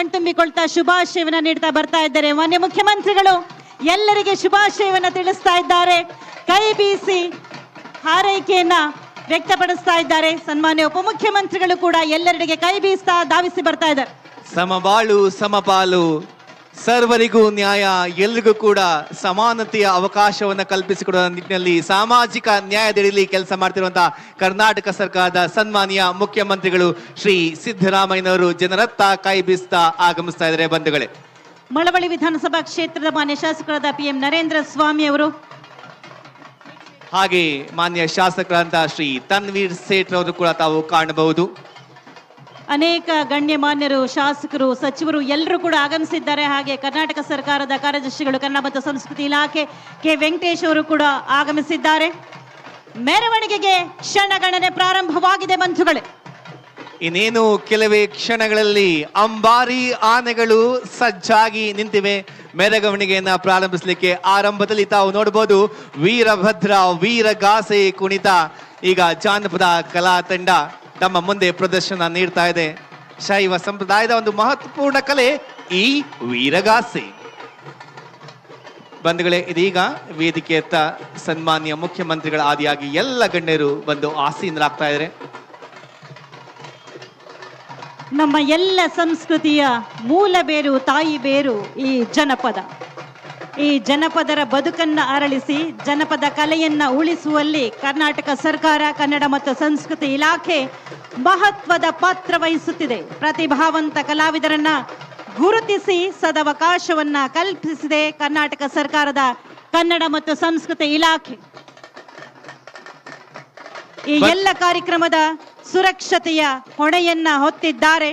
ಕಣ್ತುಂಬಿಕೊಳ್ತಾ ಶುಭಾಶಯವನ್ನ ನೀಡ್ತಾ ಬರ್ತಾ ಇದ್ದಾರೆ ಮಾನ್ಯ ಮುಖ್ಯಮಂತ್ರಿಗಳು. ಎಲ್ಲರಿಗೆ ಶುಭಾಶಯವನ್ನ ತಿಳಿಸ್ತಾ ಇದ್ದಾರೆ. ಕೈ ಬೀಸಿ ಹಾರೈಕೆಯನ್ನ ವ್ಯಕ್ತಪಡಿಸ್ತಾ ಇದ್ದಾರೆ. ಸನ್ಮಾನ್ಯ ಉಪಮುಖ್ಯಮಂತ್ರಿಗಳು ಕೂಡ ಎಲ್ಲರಿಗೆ ಕೈ ಬೀಸ್ತಾ ಧಾವಿಸಿ ಬರ್ತಾ ಇದ್ದಾರೆ. ಸಮಬಾಳು ಸಮಪಾಲು ಸರ್ವರಿಗೂ ನ್ಯಾಯ ಎಲ್ರಿಗೂ ಕೂಡ ಸಮಾನತೆಯ ಅವಕಾಶವನ್ನು ಕಲ್ಪಿಸಿಕೊಡುವ ನಿಟ್ಟಿನಲ್ಲಿ ಸಾಮಾಜಿಕ ನ್ಯಾಯದಡಿಯಲ್ಲಿ ಕೆಲಸ ಮಾಡ್ತಿರುವಂತಹ ಕರ್ನಾಟಕ ಸರ್ಕಾರದ ಸನ್ಮಾನ್ಯ ಮುಖ್ಯಮಂತ್ರಿಗಳು ಶ್ರೀ ಸಿದ್ದರಾಮಯ್ಯನವರು ಜನರತ್ತ ಕೈ ಬೀಸ್ತಾ ಆಗಮಿಸ್ತಾ ಇದ್ದಾರೆ ಬಂಧುಗಳೇ. ಮಳವಳ್ಳಿ ವಿಧಾನಸಭಾ ಕ್ಷೇತ್ರದ ಮಾನ್ಯ ಶಾಸಕರಾದ ಪಿ ಎಂ ನರೇಂದ್ರ ಸ್ವಾಮಿ ಅವರು. ಹಾಗೆ ಮಾನ್ಯ ಶಾಸಕರಂತ ಶ್ರೀ ತನ್ವೀರ್ ಸೇಠ್ ಅವರು ಕೂಡ ತಾವು ಕಾಣಬಹುದು. ಅನೇಕ ಗಣ್ಯಮಾನ್ಯರು, ಶಾಸಕರು, ಸಚಿವರು ಎಲ್ಲರೂ ಕೂಡ ಆಗಮಿಸಿದ್ದಾರೆ. ಹಾಗೆ ಕರ್ನಾಟಕ ಸರ್ಕಾರದ ಕಾರ್ಯದರ್ಶಿಗಳು, ಕನ್ನಡ ಮತ್ತು ಸಂಸ್ಕೃತಿ ಇಲಾಖೆ ಕೆ. ವೆಂಕಟೇಶ್ ಅವರು ಕೂಡ ಆಗಮಿಸಿದ್ದಾರೆ. ಮೆರವಣಿಗೆಗೆ ಕ್ಷಣಗಣನೆ ಪ್ರಾರಂಭವಾಗಿದೆ ಬಂಧುಗಳೇ. ಇನ್ನೇನು ಕೆಲವೇ ಕ್ಷಣಗಳಲ್ಲಿ ಅಂಬಾರಿ ಆನೆಗಳು ಸಜ್ಜಾಗಿ ನಿಂತಿವೆ. ಮೆರವಣಿಗೆಯನ್ನ ಪ್ರಾರಂಭಿಸಲಿಕ್ಕೆ ಆರಂಭದಲ್ಲಿ ತಾವು ನೋಡಬಹುದು ವೀರಭದ್ರ, ವೀರಗಾಸೆ ಕುಣಿತ, ಈಗ ಜಾನಪದ ಕಲಾ ತಂಡ ತಮ್ಮ ಮುಂದೆ ಪ್ರದರ್ಶನ ನೀಡ್ತಾ ಇದೆ. ಶೈವ ಸಂಪ್ರದಾಯದ ಒಂದು ಮಹತ್ವಪೂರ್ಣ ಕಲೆ ಈ ವೀರಗಾಸೆ. ಬಂಧುಗಳೇ, ಇದೀಗ ವೇದಿಕೆಯತ್ತ ಸನ್ಮಾನ್ಯ ಮುಖ್ಯಮಂತ್ರಿಗಳ ಆದಿಯಾಗಿ ಎಲ್ಲ ಗಣ್ಯರು ಬಂದು ಆಸೀನರಾಗ್ತಾ ಇದ್ದಾರೆ. ನಮ್ಮ ಎಲ್ಲ ಸಂಸ್ಕೃತಿಯ ಮೂಲ ಬೇರು, ತಾಯಿ ಬೇರು ಈ ಜನಪದ. ಈ ಜನಪದರ ಬದುಕನ್ನ ಅರಳಿಸಿ ಜನಪದ ಕಲೆಯನ್ನ ಉಳಿಸುವಲ್ಲಿ ಕರ್ನಾಟಕ ಸರ್ಕಾರ ಕನ್ನಡ ಮತ್ತು ಸಂಸ್ಕೃತಿ ಇಲಾಖೆ ಮಹತ್ವದ ಪಾತ್ರ ವಹಿಸುತ್ತಿದೆ. ಪ್ರತಿಭಾವಂತ ಕಲಾವಿದರನ್ನ ಗುರುತಿಸಿ ಸದವಕಾಶವನ್ನ ಕಲ್ಪಿಸಿದೆ ಕರ್ನಾಟಕ ಸರ್ಕಾರದ ಕನ್ನಡ ಮತ್ತು ಸಂಸ್ಕೃತಿ ಇಲಾಖೆ. ಈ ಎಲ್ಲ ಕಾರ್ಯಕ್ರಮದ ಸುರಕ್ಷತೆಯ ಹೊಣೆಯನ್ನ ಹೊತ್ತಿದ್ದಾರೆ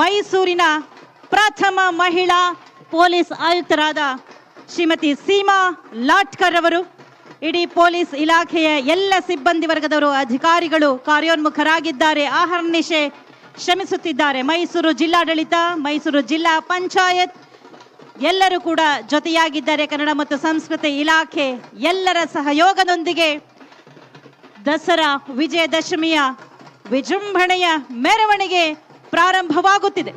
ಮೈಸೂರಿನ ಪ್ರಥಮ ಮಹಿಳಾ ಪೊಲೀಸ್ ಆಯುಕ್ತರಾದ ಶ್ರೀಮತಿ ಸೀಮಾ ಲಾಟ್ಕರ್ ಅವರು, ಇಡೀ ಪೊಲೀಸ್ ಇಲಾಖೆಯ ಎಲ್ಲ ಸಿಬ್ಬಂದಿ ವರ್ಗದವರು ಅಧಿಕಾರಿಗಳು ಕಾರ್ಯೋನ್ಮುಖರಾಗಿದ್ದಾರೆ. ಆಹರ್ನಿಶೆ ಶ್ರಮಿಸುತ್ತಿದ್ದಾರೆ. ಮೈಸೂರು ಜಿಲ್ಲಾಡಳಿತ, ಮೈಸೂರು ಜಿಲ್ಲಾ ಪಂಚಾಯತ್ ಎಲ್ಲರೂ ಕೂಡ ಜೊತೆಯಾಗಿದ್ದಾರೆ. ಕನ್ನಡ ಮತ್ತು ಸಂಸ್ಕೃತಿ ಇಲಾಖೆ ಎಲ್ಲರ ಸಹಯೋಗದೊಂದಿಗೆ ದಸರಾ ವಿಜಯದಶಮಿಯ ವಿಜೃಂಭಣೆಯ ಮೆರವಣಿಗೆ ಪ್ರಾರಂಭವಾಗುತ್ತಿದೆ.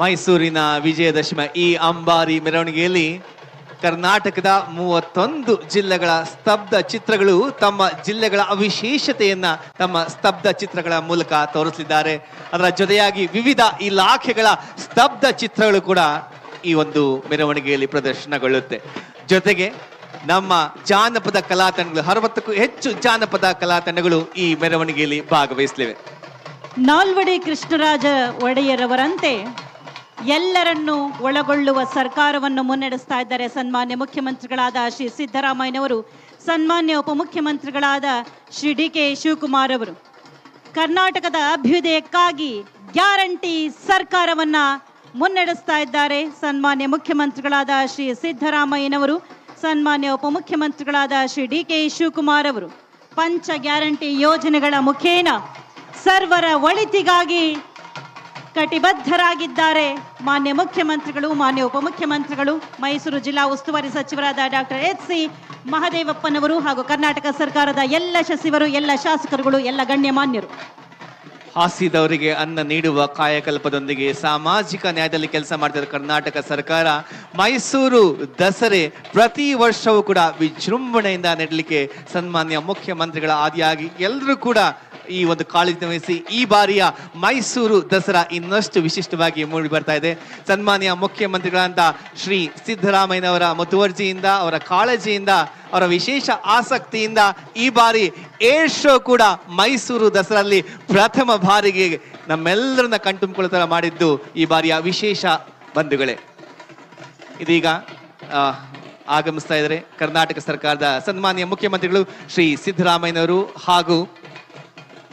ಮೈಸೂರಿನ ವಿಜಯದಶಮಿ ಈ ಅಂಬಾರಿ ಮೆರವಣಿಗೆಯಲ್ಲಿ ಕರ್ನಾಟಕದ ಮೂವತ್ತೊಂದು ಜಿಲ್ಲೆಗಳ ಸ್ತಬ್ಧ ಚಿತ್ರಗಳು ತಮ್ಮ ಜಿಲ್ಲೆಗಳ ಅವಿಶೇಷತೆಯನ್ನ ತಮ್ಮ ಸ್ತಬ್ಧ ಚಿತ್ರಗಳ ಮೂಲಕ ತೋರಿಸಲಿದ್ದಾರೆ. ಅದರ ಜೊತೆಯಾಗಿ ವಿವಿಧ ಇಲಾಖೆಗಳ ಸ್ತಬ್ಧ ಚಿತ್ರಗಳು ಕೂಡ ಈ ಒಂದು ಮೆರವಣಿಗೆಯಲ್ಲಿ ಪ್ರದರ್ಶನಗೊಳ್ಳುತ್ತೆ. ಜೊತೆಗೆ ನಮ್ಮ ಜಾನಪದ ಕಲಾ ತಂಡಗಳು ಅರವತ್ತಕ್ಕೂ ಹೆಚ್ಚು ಜಾನಪದ ಕಲಾ ತಂಡಗಳು ಈ ಮೆರವಣಿಗೆಯಲ್ಲಿ ಭಾಗವಹಿಸಲಿವೆ. ನಾಲ್ವಡಿ ಕೃಷ್ಣರಾಜ ಒಡೆಯರವರಂತೆ ಎಲ್ಲರನ್ನೂ ಒಳಗೊಳ್ಳುವ ಸರ್ಕಾರವನ್ನು ಮುನ್ನಡೆಸ್ತಾ ಇದ್ದಾರೆ ಸನ್ಮಾನ್ಯ ಮುಖ್ಯಮಂತ್ರಿಗಳಾದ ಶ್ರೀ ಸಿದ್ದರಾಮಯ್ಯನವರು, ಸನ್ಮಾನ್ಯ ಉಪಮುಖ್ಯಮಂತ್ರಿಗಳಾದ ಶ್ರೀ ಡಿ ಕೆ ಶಿವಕುಮಾರ್ ಅವರು. ಕರ್ನಾಟಕದ ಅಭ್ಯುದಯಕ್ಕಾಗಿ ಗ್ಯಾರಂಟಿ ಸರ್ಕಾರವನ್ನ ಮುನ್ನಡೆಸ್ತಾ ಇದ್ದಾರೆ ಸನ್ಮಾನ್ಯ ಮುಖ್ಯಮಂತ್ರಿಗಳಾದ ಶ್ರೀ ಸಿದ್ದರಾಮಯ್ಯನವರು, ಸನ್ಮಾನ್ಯ ಉಪಮುಖ್ಯಮಂತ್ರಿಗಳಾದ ಶ್ರೀ ಡಿ ಕೆ ಶಿವಕುಮಾರ್ ಅವರು. ಪಂಚ ಗ್ಯಾರಂಟಿ ಯೋಜನೆಗಳ ಮುಖೇನ ಸರ್ವರ ಒಳಿತಿಗಾಗಿ ಕಟಿಬದ್ಧರಾಗಿದ್ದಾರೆ. ಮಾನ್ಯ ಮುಖ್ಯಮಂತ್ರಿಗಳು, ಮಾನ್ಯ ಉಪಮುಖ್ಯಮಂತ್ರಿಗಳು, ಮೈಸೂರು ಜಿಲ್ಲಾ ಉಸ್ತುವಾರಿ ಸಚಿವರಾದ ಡಾಕ್ಟರ್ ಎಚ್ ಸಿ ಮಹದೇವಪ್ಪನವರು ಹಾಗೂ ಕರ್ನಾಟಕ ಸರ್ಕಾರದ ಎಲ್ಲ ಸಚಿವರು, ಎಲ್ಲ ಶಾಸಕರುಗಳು, ಎಲ್ಲ ಗಣ್ಯಮಾನ್ಯರು. ಹಾಸಿದವರಿಗೆ ಅನ್ನ ನೀಡುವ ಕಾಯಕಲ್ಪದೊಂದಿಗೆ ಸಾಮಾಜಿಕ ನ್ಯಾಯದಲ್ಲಿ ಕೆಲಸ ಮಾಡ್ತಿರೋ ಕರ್ನಾಟಕ ಸರ್ಕಾರ ಮೈಸೂರು ದಸರೆ ಪ್ರತಿ ವರ್ಷವೂ ಕೂಡ ವಿಜೃಂಭಣೆಯಿಂದ ನೆಡಲಿಕ್ಕೆ ಸನ್ಮಾನ್ಯ ಮುಖ್ಯಮಂತ್ರಿಗಳ ಆದಿಯಾಗಿ ಎಲ್ಲರೂ ಕೂಡ ಈ ಒಂದು ಕಾಳಜಿ ವಹಿಸಿ ಈ ಬಾರಿಯ ಮೈಸೂರು ದಸರಾ ಇನ್ನಷ್ಟು ವಿಶಿಷ್ಟವಾಗಿ ಮೂಡಿ ಬರ್ತಾ ಇದೆ. ಸನ್ಮಾನ್ಯ ಮುಖ್ಯಮಂತ್ರಿಗಳಂತ ಶ್ರೀ ಸಿದ್ದರಾಮಯ್ಯನವರ ಮುತುವರ್ಜಿಯಿಂದ, ಅವರ ಕಾಳಜಿಯಿಂದ, ಅವರ ವಿಶೇಷ ಆಸಕ್ತಿಯಿಂದ ಈ ಬಾರಿ ಏರ್ ಶೋ ಕೂಡ ಮೈಸೂರು ದಸರಲ್ಲಿ ಪ್ರಥಮ ಬಾರಿಗೆ ನಮ್ಮೆಲ್ಲರನ್ನ ಕಣ್ತುಂಬಿಕೊಳ್ಳೋ ಥರ ಮಾಡಿದ್ದು ಈ ಬಾರಿಯ ವಿಶೇಷ ಬಂಧುಗಳೇ. ಇದೀಗ ಆಗಮಿಸ್ತಾ ಇದ್ದಾರೆ ಕರ್ನಾಟಕ ಸರ್ಕಾರದ ಸನ್ಮಾನ್ಯ ಮುಖ್ಯಮಂತ್ರಿಗಳು ಶ್ರೀ ಸಿದ್ದರಾಮಯ್ಯನವರು ಹಾಗೂ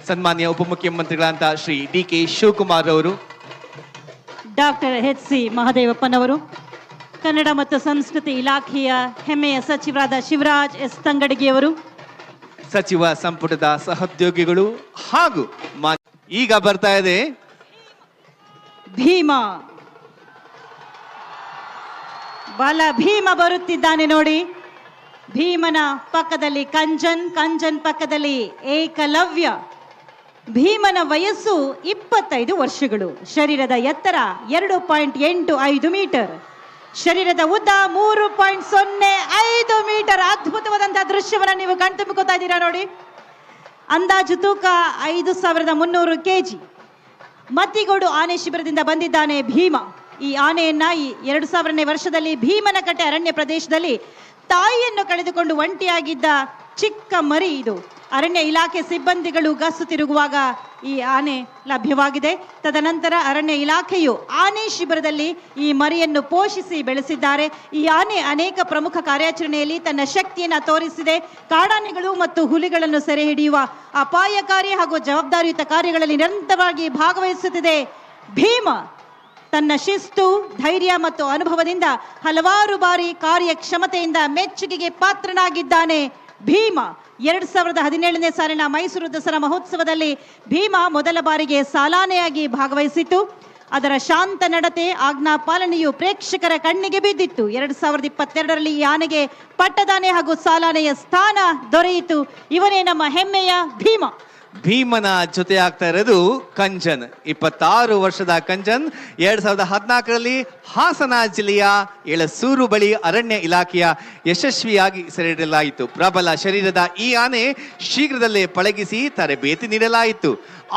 ಸನ್ಮಾನ್ಯ ಉಪಮುಖ್ಯಮಂತ್ರಿಗಳಂತ ಶ್ರೀ ಡಿ ಕೆ ಶಿವಕುಮಾರ್ ಅವರು ಡಾಕ್ಟರ್ ಎಚ್ ಸಿ ಮಹದೇವಪ್ಪನವರು ಕನ್ನಡ ಮತ್ತು ಸಂಸ್ಕೃತಿ ಇಲಾಖೆಯ ಹೆಮ್ಮೆಯ ಸಚಿವರಾದ ಶಿವರಾಜ್ ಎಸ್. ತಂಗಡಗಿಯವರು ಸಚಿವ ಸಂಪುಟದ ಸಹೋದ್ಯೋಗಿಗಳು ಹಾಗೂ ಈಗ ಬರ್ತಾ ಇದೆ ಭೀಮ. ಬಲ ಭೀಮ ಬರುತ್ತಿದ್ದಾನೆ ನೋಡಿ. ಭೀಮನ ಪಕ್ಕದಲ್ಲಿ ಕಂಜನ್ ಕಂಜನ್ ಪಕ್ಕದಲ್ಲಿ ಏಕಲವ್ಯ. ಭೀಮನ ವಯಸ್ಸು ಇಪ್ಪತ್ತೈದು ವರ್ಷಗಳು. ಶರೀರದ ಎತ್ತರ ಎರಡು ಪಾಯಿಂಟ್ ಎಂಟು ಐದು ಮೀಟರ್. ಶರೀರದ ಉದ್ದ ಮೂರು ಪಾಯಿಂಟ್ ಸೊನ್ನೆ ಐದು ಮೀಟರ್. ಅದ್ಭುತವಾದಂತಹ ದೃಶ್ಯವನ್ನು ನೀವು ಕಣ್ತುಂಬಿಕೋತಾ ಇದ್ದೀರಾ ನೋಡಿ. ಅಂದಾಜು ತೂಕ ಐದು ಸಾವಿರದ ಮುನ್ನೂರು ಕೆಜಿ. ಮತ್ತಿಗೋಡು ಆನೆ ಶಿಬಿರದಿಂದ ಬಂದಿದ್ದಾನೆ ಭೀಮ. ಈ ಆನೆಯನ್ನ ಈ ಎರಡು ಸಾವಿರನೇ ವರ್ಷದಲ್ಲಿ ಭೀಮನಕಟ್ಟೆ ಅರಣ್ಯ ಪ್ರದೇಶದಲ್ಲಿ ತಾಯಿಯನ್ನು ಕಳೆದುಕೊಂಡು ಒಂಟಿಯಾಗಿದ್ದ ಚಿಕ್ಕ ಮರಿ ಇದು. ಅರಣ್ಯ ಇಲಾಖೆ ಸಿಬ್ಬಂದಿಗಳು ಗಸ್ತು ತಿರುಗುವಾಗ ಈ ಆನೆ ಲಭ್ಯವಾಗಿದೆ. ತದನಂತರ ಅರಣ್ಯ ಇಲಾಖೆಯು ಆನೆ ಶಿಬಿರದಲ್ಲಿ ಈ ಮರಿಯನ್ನು ಪೋಷಿಸಿ ಬೆಳೆಸಿದ್ದಾರೆ. ಈ ಆನೆ ಅನೇಕ ಪ್ರಮುಖ ಕಾರ್ಯಾಚರಣೆಯಲ್ಲಿ ತನ್ನ ಶಕ್ತಿಯನ್ನು ತೋರಿಸಿದೆ. ಕಾಡಾನೆಗಳು ಮತ್ತು ಹುಲಿಗಳನ್ನು ಸೆರೆ ಹಿಡಿಯುವ ಅಪಾಯಕಾರಿ ಹಾಗೂ ಜವಾಬ್ದಾರಿಯುತ ಕಾರ್ಯಗಳಲ್ಲಿ ನಿರಂತರವಾಗಿ ಭಾಗವಹಿಸುತ್ತಿದೆ. ಭೀಮ ತನ್ನ ಶಿಸ್ತು, ಧೈರ್ಯ ಮತ್ತು ಅನುಭವದಿಂದ ಹಲವಾರು ಬಾರಿ ಕಾರ್ಯಕ್ಷಮತೆಯಿಂದ ಮೆಚ್ಚುಗೆಗೆ ಪಾತ್ರನಾಗಿದ್ದಾನೆ. ಭೀಮ. ಎರಡ್ ಸಾವಿರದ ಹದಿನೇಳನೇ ಸಾಲಿನ ಮೈಸೂರು ದಸರಾ ಮಹೋತ್ಸವದಲ್ಲಿ ಭೀಮ ಮೊದಲ ಬಾರಿಗೆ ಸಾಲಾನೆಯಾಗಿ ಭಾಗವಹಿಸಿತ್ತು. ಅದರ ಶಾಂತ ನಡತೆ, ಆಜ್ಞಾ ಪಾಲನೆಯು ಪ್ರೇಕ್ಷಕರ ಕಣ್ಣಿಗೆ ಬಿದ್ದಿತ್ತು. ಎರಡ್ ಸಾವಿರದ ಇಪ್ಪತ್ತೆರಡರಲ್ಲಿ ಈ ಪಟ್ಟದಾನೆ ಹಾಗೂ ಸಾಲಾನೆಯ ಸ್ಥಾನ ದೊರೆಯಿತು. ಇವನೇ ನಮ್ಮ ಹೆಮ್ಮೆಯ ಭೀಮ. ಭೀಮನ ಜೊತೆ ಆಗ್ತಾ ಇರೋದು ಕಂಜನ್. ಇಪ್ಪತ್ತಾರು ವರ್ಷದ ಕಂಜನ್, ಎರಡ್ ಸಾವಿರದ ಹದಿನಾಲ್ಕರಲ್ಲಿ ಹಾಸನ ಜಿಲ್ಲೆಯ ಎಳಸೂರು ಬಳಿ ಅರಣ್ಯ ಇಲಾಖೆಯ ಯಶಸ್ವಿಯಾಗಿ ಸೆರೆಹಿಡಲಾಯಿತು ಪ್ರಬಲ ಶರೀರದ ಈ ಆನೆ ಶೀಘ್ರದಲ್ಲೇ ಪಳಗಿಸಿ ತರಬೇತಿ ನೀಡಲಾಯಿತು.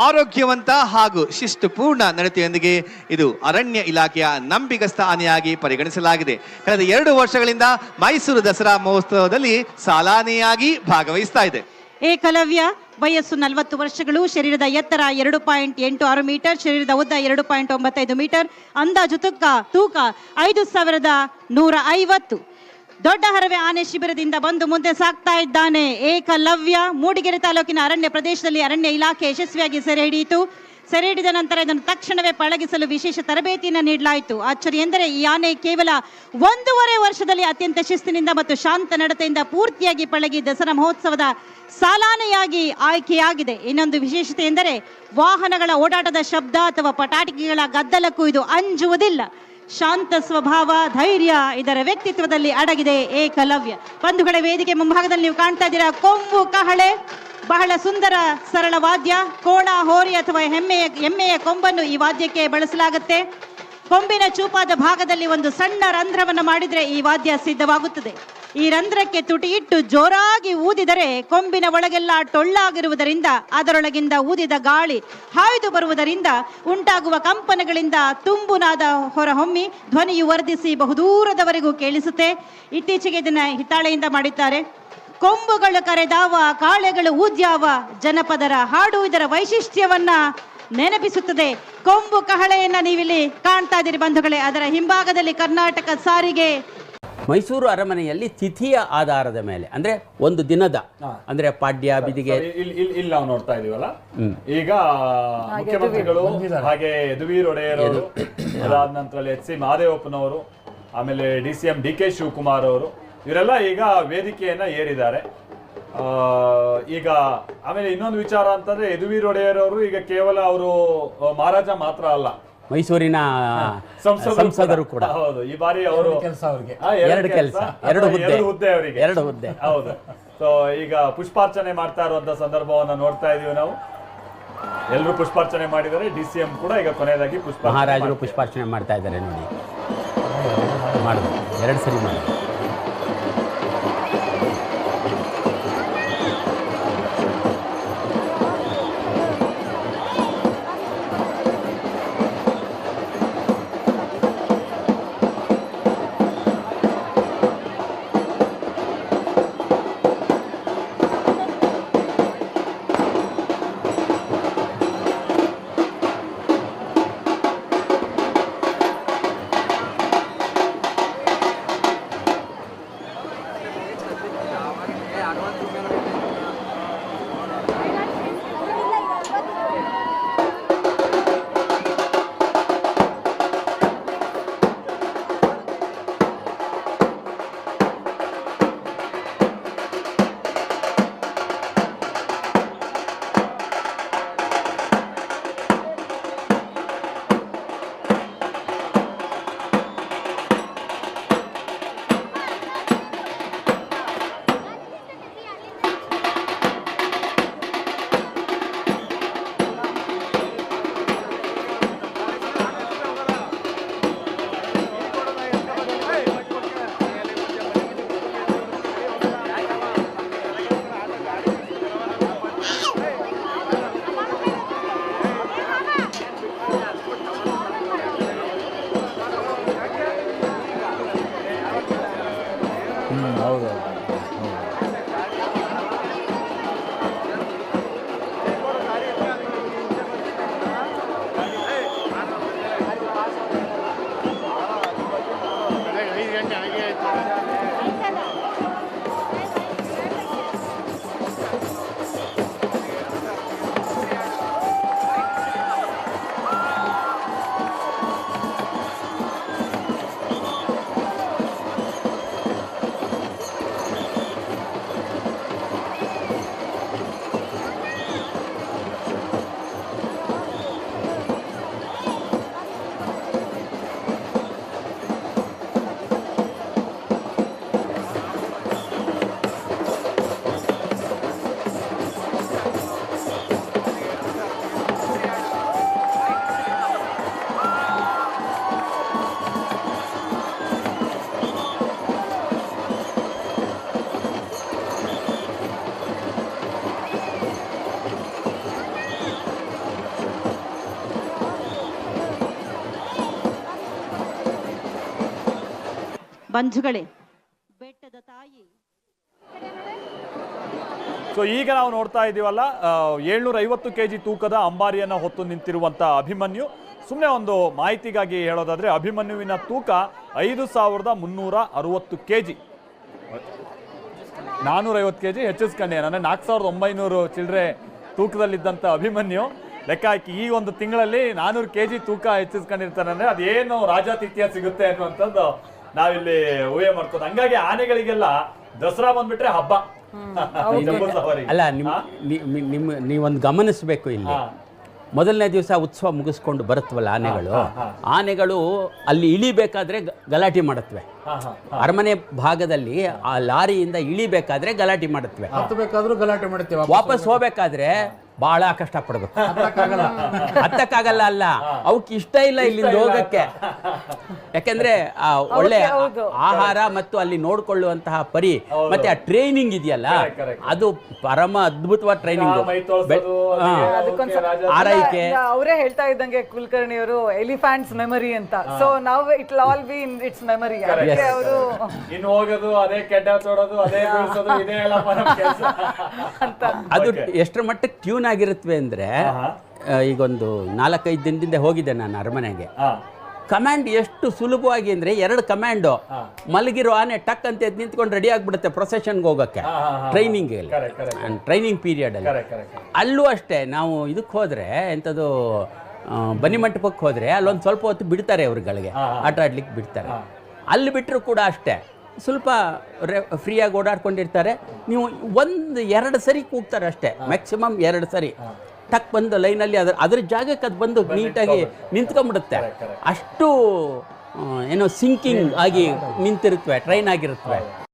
ಆರೋಗ್ಯವಂತ ಹಾಗೂ ಶಿಸ್ತುಪೂರ್ಣ ನಡತೆಯೊಂದಿಗೆ ಇದು ಅರಣ್ಯ ಇಲಾಖೆಯ ನಂಬಿಗಸ್ತ ಆನೆಯಾಗಿ ಪರಿಗಣಿಸಲಾಗಿದೆ. ಕಳೆದ ಎರಡು ವರ್ಷಗಳಿಂದ ಮೈಸೂರು ದಸರಾ ಮಹೋತ್ಸವದಲ್ಲಿ ಸಾಲಾನೆಯಾಗಿ ಭಾಗವಹಿಸ್ತಾ ಇದೆ. ಏಕಲವ್ಯ ವಯಸ್ಸು ನಲವತ್ತು ವರ್ಷಗಳು, ಶರೀರದ ಎತ್ತರ ಎರಡು ಪಾಯಿಂಟ್ ಎಂಟು ಆರು ಮೀಟರ್, ಶರೀರದ ಉದ್ದ ಎರಡು ಪಾಯಿಂಟ್ ಒಂಬತ್ತೈದು ಮೀಟರ್, ಅಂದಾಜು ತುಕ್ಕ ತೂಕ ಐದು ಸಾವಿರದ ನೂರ ಐವತ್ತು. ದೊಡ್ಡ ಹರವೆ ಆನೆ ಶಿಬಿರದಿಂದ ಬಂದು ಮುಂದೆ ಸಾಕ್ತಾ ಇದ್ದಾನೆ. ಏಕಲವ್ಯ ಮೂಡಿಗೆರೆ ತಾಲೂಕಿನ ಅರಣ್ಯ ಪ್ರದೇಶದಲ್ಲಿ ಅರಣ್ಯ ಇಲಾಖೆ ಯಶಸ್ವಿಯಾಗಿ ಸೆರೆ ಹಿಡಿಯಿತು. ಸೆರೆ ಹಿಡಿದ ನಂತರ ಇದನ್ನು ತಕ್ಷಣವೇ ಪಳಗಿಸಲು ವಿಶೇಷ ತರಬೇತಿಯನ್ನು ನೀಡಲಾಯಿತು. ಆಶ್ಚರ್ಯ ಎಂದರೆ ಈ ಆನೆ ಕೇವಲ ಒಂದೂವರೆ ವರ್ಷದಲ್ಲಿ ಅತ್ಯಂತ ಶಿಸ್ತಿನಿಂದ ಮತ್ತು ಶಾಂತ ನಡತೆಯಿಂದ ಪೂರ್ತಿಯಾಗಿ ಪಳಗಿ ದಸರಾ ಮಹೋತ್ಸವದ ಸಾಲಾನೆಯಾಗಿ ಆಯ್ಕೆಯಾಗಿದೆ. ಇನ್ನೊಂದು ವಿಶೇಷತೆ ಎಂದರೆ ವಾಹನಗಳ ಓಡಾಟದ ಶಬ್ದ ಅಥವಾ ಪಟಾಟಿಕೆಗಳ ಗದ್ದಲಕ್ಕೂ ಇದು ಅಂಜುವುದಿಲ್ಲ. ಶಾಂತ ಸ್ವಭಾವ, ಧೈರ್ಯ ಇದರ ವ್ಯಕ್ತಿತ್ವದಲ್ಲಿ ಅಡಗಿದೆ ಏಕಲವ್ಯ. ಬಂಧುಗಳ, ವೇದಿಕೆ ಮುಂಭಾಗದಲ್ಲಿ ನೀವು ಕಾಣ್ತಾ ಇದ್ದೀರಾ? ಕೊಂಬು ಕಹಳೆ. ಬಹಳ ಸುಂದರ, ಸರಳ ವಾದ್ಯ, ಕೋಣ, ಹೋರಿ ಅಥವಾ ಹೆಮ್ಮೆಯ ಎಮ್ಮೆಯ ಕೊಂಬನ್ನು ಈ ವಾದ್ಯಕ್ಕೆ ಬಳಸಲಾಗುತ್ತೆ. ಕೊಂಬಿನ ಚೂಪಾದ ಭಾಗದಲ್ಲಿ ಒಂದು ಸಣ್ಣ ರಂಧ್ರವನ್ನು ಮಾಡಿದರೆ ಈ ವಾದ್ಯ ಸಿದ್ಧವಾಗುತ್ತದೆ. ಈ ರಂಧ್ರಕ್ಕೆ ತುಟಿ ಇಟ್ಟು ಜೋರಾಗಿ ಊದಿದರೆ ಕೊಂಬಿನ ಒಳಗೆಲ್ಲ ಟೊಳ್ಳಾಗಿರುವುದರಿಂದ, ಅದರೊಳಗಿಂದ ಊದಿದ ಗಾಳಿ ಹಾಯ್ದು ಬರುವುದರಿಂದ ಉಂಟಾಗುವ ಕಂಪನಗಳಿಂದ ತುಂಬುನಾದ ಹೊರಹೊಮ್ಮಿ ಧ್ವನಿಯು ವರ್ಧಿಸಿ ಬಹುದೂರದವರೆಗೂ ಕೇಳಿಸುತ್ತೆ. ಇತ್ತೀಚೆಗೆ ಇದನ್ನು ಹಿತ್ತಾಳೆಯಿಂದ ಮಾಡಿದ್ದಾರೆ. ಕೊಂಬುಗಳು ಕರೆದಾವ ಕಾಳೆಗಳು ಊದ್ಯಾವ ಜನಪದರ ಹಾಡು ಇದರ ವೈಶಿಷ್ಟ್ಯವನ್ನ ನೆನಪಿಸುತ್ತದೆ. ಕೊಂಬು ಕಹಳೆಯನ್ನ ನೀವಿಲ್ಲಿ ಕಾಣ್ತಾ ಇದ್ದೀರಿ ಬಂಧುಗಳೇ ಅದರ ಹಿಂಭಾಗದಲ್ಲಿ ಕರ್ನಾಟಕ ಸಾರಿಗೆ. ಮೈಸೂರು ಅರಮನೆಯಲ್ಲಿ ತಿಥಿಯ ಆಧಾರದ ಮೇಲೆ ಅಂದ್ರೆ ಒಂದು ದಿನದ ಅಂದ್ರೆ ಪಾಡ್ಯ ಬಿದಿಗೆ. ಇಲ್ಲ ನಾವು ನೋಡ್ತಾ ಇದೀವಲ್ಲ? ಈಗ ಮುಖ್ಯಮಂತ್ರಿಗಳು ಹಾಗೆ ಯದುವೀರ್ ಒಡೆಯರ್ ಅವರು ಅದಾದ ನಂತರ ಎಚ್ ಸಿ ಮಹಾದೇವಪ್ಪನವರು ಆಮೇಲೆ D C M D K Shivakumar ಅವರು ಇವರೆಲ್ಲ ಈಗ ವೇದಿಕೆಯನ್ನ ಏರಿದ್ದಾರೆ. ಆ, ಈಗ ಆಮೇಲೆ ಇನ್ನೊಂದು ವಿಚಾರ ಅಂತಂದ್ರೆ ಯದುವೀರ್ ಒಡೆಯರ್ ಅವರು ಈಗ ಕೇವಲ ಅವರು ಮಹಾರಾಜ ಮಾತ್ರ ಅಲ್ಲ. ಮೈಸೂರಿನ ಸಂಸದರು ಸಂಸದರು ಕೂಡ. ಹೌದು ಈ ಬಾರಿ ಅವರು ಕೆಲಸ ಅವರಿಗೆ. ಎರಡು ಕೆಲಸ. ಎರಡು ಹುದ್ದೆ. ಎರಡು ಹುದ್ದೆ ಅವರಿಗೆ. ಎರಡು ಹುದ್ದೆ. ಹೌದು. ಸೊ ಈಗ ಪುಷ್ಪಾರ್ಚನೆ ಮಾಡ್ತಾ ಇರುವಂತ ಸಂದರ್ಭವನ್ನ ನೋಡ್ತಾ ಇದೀವಿ ನಾವು. ಎಲ್ಲರೂ ಪುಷ್ಪಾರ್ಚನೆ ಮಾಡಿದರೆ ಡಿ ಸಿ ಎಂ ಕೂಡ ಈಗ ಕೊನೆಯದಾಗಿ ಪುಷ್ಪ ಮಹಾರಾಜರು ಪುಷ್ಪಾರ್ಚನೆ ಮಾಡ್ತಾ ಇದ್ದಾರೆ ನೋಡಿ. ಮಾಡುದು. ಎರಡು ಸರಿ ಮಾಡುದು. ganharam a primeira ಬಂಧುಗಳೇ ಬೆಟ್ಟದ ತಾಯಿ. ಸೊ ಈಗ ನಾವು ನೋಡ್ತಾ ಇದ್ದೀವಲ್ಲ ಏಳ್ನೂರ ಐವತ್ತು ಕೆ ಜಿ ತೂಕದ ಅಂಬಾರಿಯನ್ನ ಹೊತ್ತು ನಿಂತಿರುವಂಥ ಅಭಿಮನ್ಯು. ಸುಮ್ಮನೆ ಒಂದು ಮಾಹಿತಿಗಾಗಿ ಹೇಳೋದಾದ್ರೆ ಅಭಿಮನ್ಯುವಿನ ತೂಕ ಐದು ಸಾವಿರದ ಮುನ್ನೂರ ಅರವತ್ತು ಕೆ ಜಿ ನಾನ್ನೂರೈವತ್ತು ಕೆ ಜಿ ಹೆಚ್ಚಿಸ್ಕೊಂಡೆ ನಾನು ನಾಲ್ಕು ಸಾವಿರದ ಒಂಬೈನೂರು ಚಿಲ್ಲರೆ ತೂಕದಲ್ಲಿದ್ದಂಥ ಅಭಿಮನ್ಯು. ಲೆಕ್ಕ ಹಾಕಿ ಈ ಒಂದು ತಿಂಗಳಲ್ಲಿ ನಾನ್ನೂರು ಕೆ ಜಿ ತೂಕ ಹೆಚ್ಚಿಸ್ಕೊಂಡಿರ್ತಾನೆ ಅಂದರೆ ಅದೇನು ರಾಜಾತಿಥ್ಯ ಸಿಗುತ್ತೆ ಅನ್ನುವಂಥದ್ದು ನಾವಿಲ್ಲಿ ಊಹೆ ಮಾಡ್ಕೋದು ಹಂಗಾಗಿ ಆನೆಗಳಿಗೆಲ್ಲ ದಸರಾ ಬಂದ್ಬಿಟ್ರೆ ಹಬ್ಬ. ಅಲ್ಲ ನಿಮ್ಮ ನಿಮ್ ನಿ- ನಿ- ನಿಮ್ಮ ನೀವೊಂದು ಗಮನಿಸಬೇಕು ಇಲ್ಲಿ. ಮೊದಲನೇ ದಿವಸ ಉತ್ಸವ ಮುಗಿಸ್ಕೊಂಡು ಬರುತ್ತವಲ್ಲ ಆನೆಗಳು. ಆನೆಗಳು ಅಲ್ಲಿ ಇಳಿಬೇಕಾದ್ರೆ ಗಲಾಟೆ ಮಾಡುತ್ತವೆ. ಹಾ, ಹಾ. ಅರಮನೆ ಭಾಗದಲ್ಲಿ ಆ ಲಾರಿಯಿಂದ ಇಳಿಬೇಕಾದ್ರೆ ಗಲಾಟೆ ಮಾಡುತ್ತವೆ. ಹತ್ತಬೇಕಾದ್ರೂ ಗಲಾಟೆ ಮಾಡ್ತೇವೆ ವಾಪಸ್ ಹೋಗ್ಬೇಕಾದ್ರೆ. ಬಹಳ ಪಡೋದು ಹತ್ತಕ್ಕಾಗಲ್ಲ ಅಲ್ಲ. ಅವಕ್ಕೆ ಇಷ್ಟ ಇಲ್ಲ ಇಲ್ಲಿಂದ ಹೋಗಕ್ಕೆ ಯಾಕಂದ್ರೆ ಆ ಒಳ್ಳೆ ಆಹಾರ ಮತ್ತು ಅಲ್ಲಿ ನೋಡ್ಕೊಳ್ಳುವಂತಹ ಪರಿ ಮತ್ತೆ ಆ ಟ್ರೈನಿಂಗ್ ಇದೆಯಲ್ಲ. ಅದು ಪರಮ ಅದ್ಭುತವಾದ ಟ್ರೈನಿಂಗ್ ಆರೈಕೆ. ಅವರೇ ಹೇಳ್ತಾ ಇದ್ದಂಗೆ ಕುಲಕರ್ಣಿ ಅವರು ಎಲಿಫ್ಯಾಂಟ್ಸ್ ಮೆಮರಿ ಅಂತ. ಸೊ ನಾವು it all be in its memory ಅವರು ಇನ್ನು ಹೋಗೋದು ಅದೇ ಕೆಡ್ಡ ತೊಡೋದು ಅದೇ ಇದೇ ಅಂತ. ಅದು ಎಷ್ಟರ ಮಟ್ಟ ಟ್ಯೂನ್ ಆಗಿರುತ್ತವೆ ಅಂದರೆ ಈಗೊಂದು ನಾಲ್ಕೈದು ದಿನದಿಂದ ಹೋಗಿದ್ದೆ ನಾನು ಅರಮನೆಗೆ. ಕಮ್ಯಾಂಡ್ ಕಮಾಂಡ್ ಎಷ್ಟು ಸುಲಭವಾಗಿ ಅಂದರೆ ಎರಡು ಕಮಾಂಡು ಹಾ. ಮಲಗಿರೋ ಆನೆ ಟಕ್ ಅಂತ ಎದ್ದು ನಿಂತ್ಕೊಂಡು ರೆಡಿ ಆಗಿಬಿಡುತ್ತೆ ಪ್ರೊಸೆಷನ್ಗೆ ಹೋಗೋಕ್ಕೆ ಹಾ. ಟ್ರೈನಿಂಗ್ ಪೀರಿಯಡಲ್ಲಿ correct. ಟ್ರೈನಿಂಗ್ ಪೀರಿಯಡ್ ಅಲ್ಲಿ. ಅಷ್ಟೇ ನಾವು ಇದಕ್ಕೆ ಹೋದರೆ ಎಂಥದ್ದು ಬನ್ನಿ ಮಂಟಪಕ್ಕೆ ಹೋದರೆ ಅಲ್ಲೊಂದು ಸ್ವಲ್ಪ ಹೊತ್ತು ಬಿಡ್ತಾರೆ ಅವ್ರುಗಳಿಗೆ. ಆಟ ಆಡ್ಲಿಕ್ಕೆ ಬಿಡ್ತಾರೆ. ಅಲ್ಲಿ ಬಿಟ್ಟರು ಕೂಡ ಅಷ್ಟೇ. ಸ್ವಲ್ಪ ಫ್ರೀಯಾಗಿ ಓಡಾಡ್ಕೊಂಡಿರ್ತಾರೆ. ನೀವು ಒಂದು ಎರಡು ಸರಿ ಕೂಗ್ತಾರೆ ಅಷ್ಟೇ. ಮ್ಯಾಕ್ಸಿಮಮ್ ಎರಡು ಸರಿ. ಟಕ್ ಬಂದು ಲೈನಲ್ಲಿ ಅದ್ರ ಅದ್ರ ಜಾಗಕ್ಕೆ ಅದು ಬಂದು ನೀಟಾಗಿ ನಿಂತ್ಕೊಂಡ್ಬಿಡುತ್ತೆ. ಅಷ್ಟು ಏನೋ ಸಿಂಕಿಂಗ್ ಆಗಿ ನಿಂತಿರುತ್ತವೆ ಟ್ರೈನ್ ಆಗಿರುತ್ತವೆ